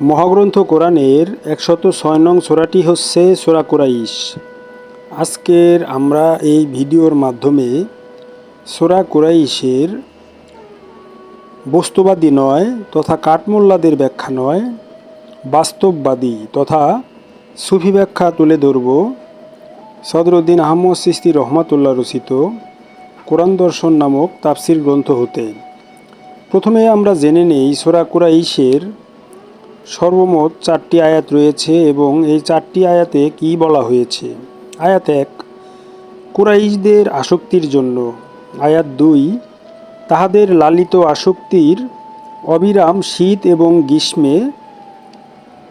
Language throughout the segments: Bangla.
মহাগ্রন্থ কোরআনের একশত ছয় নং সোরাটি হচ্ছে সোরা কুরাইশ। আজকের আমরা এই ভিডিওর মাধ্যমে সোরা কুরাইশের বস্তুবাদী নয় তথা কাঠমোল্লাদের ব্যাখ্যা নয়, বাস্তববাদী তথা সুফি ব্যাখ্যা তুলে ধরব। সদরুদ্দিন আহমদ সিস্তি রহমাতুল্লাহ রচিত কোরআন দর্শন নামক তাফসির গ্রন্থ হতে। প্রথমে আমরা জেনে নেই সোরা কুরাইশের সর্বমোট চারটি আয়াত রয়েছে এবং এই চারটি আয়াতে কি বলা হয়েছে? আয়াত এক, কুরাইশদের আসক্তির জন্য। আয়াত দুই, তাহাদের লালিত আসক্তির অবিরাম শীত এবং গ্রীষ্মে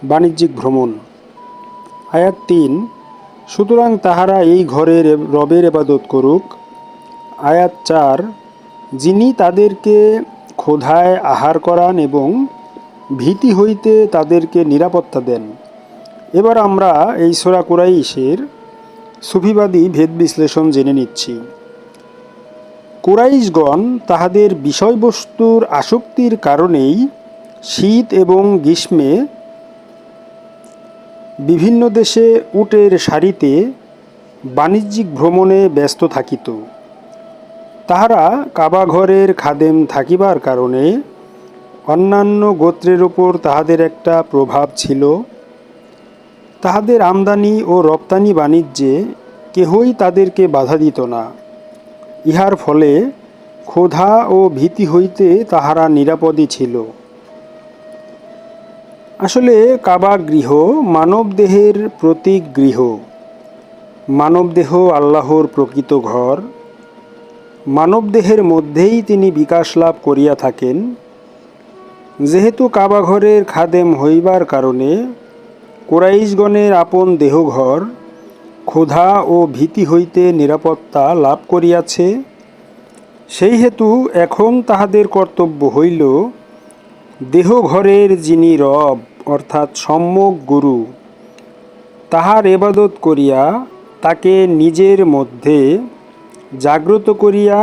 বাণিজ্যিক ভ্রমণ। আয়াত তিন, সুতরাং তাহারা এই ঘরের রবের এবাদত করুক। আয়াত চার, যিনি তাদেরকে ক্ষোধায় আহার করান এবং ভীতি হইতে তাদেরকে নিরাপত্তা দেন। এবার আমরা এই সোরা কুরাইশের সুফিবাদী ভেদ বিশ্লেষণ জেনে নিচ্ছি। কুরাইশগণ তাহাদের বিষয়বস্তুর আসক্তির কারণেই শীত এবং গ্রীষ্মে বিভিন্ন দেশে উটের সারিতে বাণিজ্যিক ভ্রমণে ব্যস্ত থাকিত। তাহারা কাবাঘরের খাদেম থাকিবার কারণে অন্যান্য গোত্রের উপর তাহাদের একটা প্রভাব ছিল। তাহাদের আমদানি ও রপ্তানি বাণিজ্যে কেহই তাদেরকে বাধা দিত না। ইহার ফলে ক্ষোধা ও ভীতি হইতে তাহারা নিরাপদই ছিল। আসলে কাবা গৃহ মানবদেহের প্রতীক গৃহ। মানবদেহ আল্লাহর প্রকৃত ঘর। মানবদেহের মধ্যেই তিনি বিকাশ লাভ করিয়া থাকেন। যেহেতু কাবাঘরের খাদেম হইবার কারণে কোরাইশগণের আপন দেহঘর, ক্ষুধা ও ভীতি হইতে নিরাপত্তা লাভ করিয়াছে, সেই হেতু এখন তাহাদের কর্তব্য হইল দেহঘরের যিনি রব, অর্থাৎ সম্যক গুরু, তাহার এবাদত করিয়া তাকে নিজের মধ্যে জাগ্রত করিয়া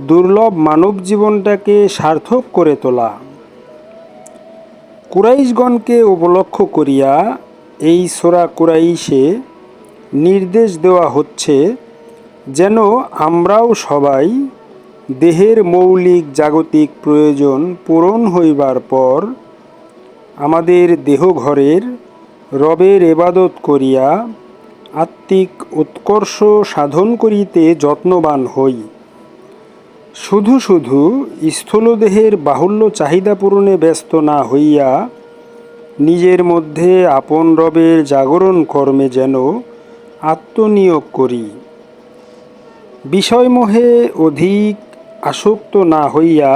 দুর্লভ মানব জীবনটাকে সার্থক করে তোলা। কুরাইশগণকে উপলক্ষ করিয়া এই সোরা কুরাইশে নির্দেশ দেওয়া হচ্ছে যেন আমরাও সবাই দেহের মৌলিক জাগতিক প্রয়োজন পূরণ হইবার পর আমাদের দেহঘরের রবের এবাদত করিয়া আত্মিক উৎকর্ষ সাধন করিতে যত্নবান হই। শুধু শুধু স্থূলদেহের বাহুল্য চাহিদা পূরণে ব্যস্ত না হইয়া নিজের মধ্যে আপন রবের জাগরণ কর্মে যেন আত্মনিয়োগ করি। বিষয়মোহে অধিক আসক্ত না হইয়া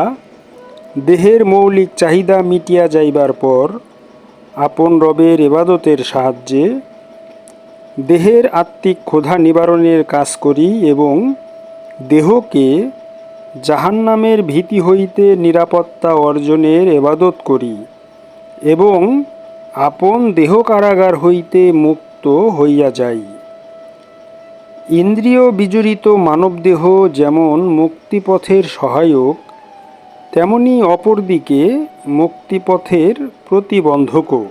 দেহের মৌলিক চাহিদা মিটিয়া যাইবার পর আপন রবের এবাদতের সাহায্যে দেহের আত্মিক ক্ষোধা নিবারণের কাজ করি এবং দেহকে জাহান্নামের ভীতি হইতে নিরাপত্তা অর্জনের এবাদত করি এবং আপন দেহ কারাগার হইতে মুক্ত হইয়া যাই। ইন্দ্রিয় বিজড়িত মানবদেহ যেমন মুক্তিপথের সহায়ক, তেমনি অপরদিকে মুক্তিপথের প্রতিবন্ধকও।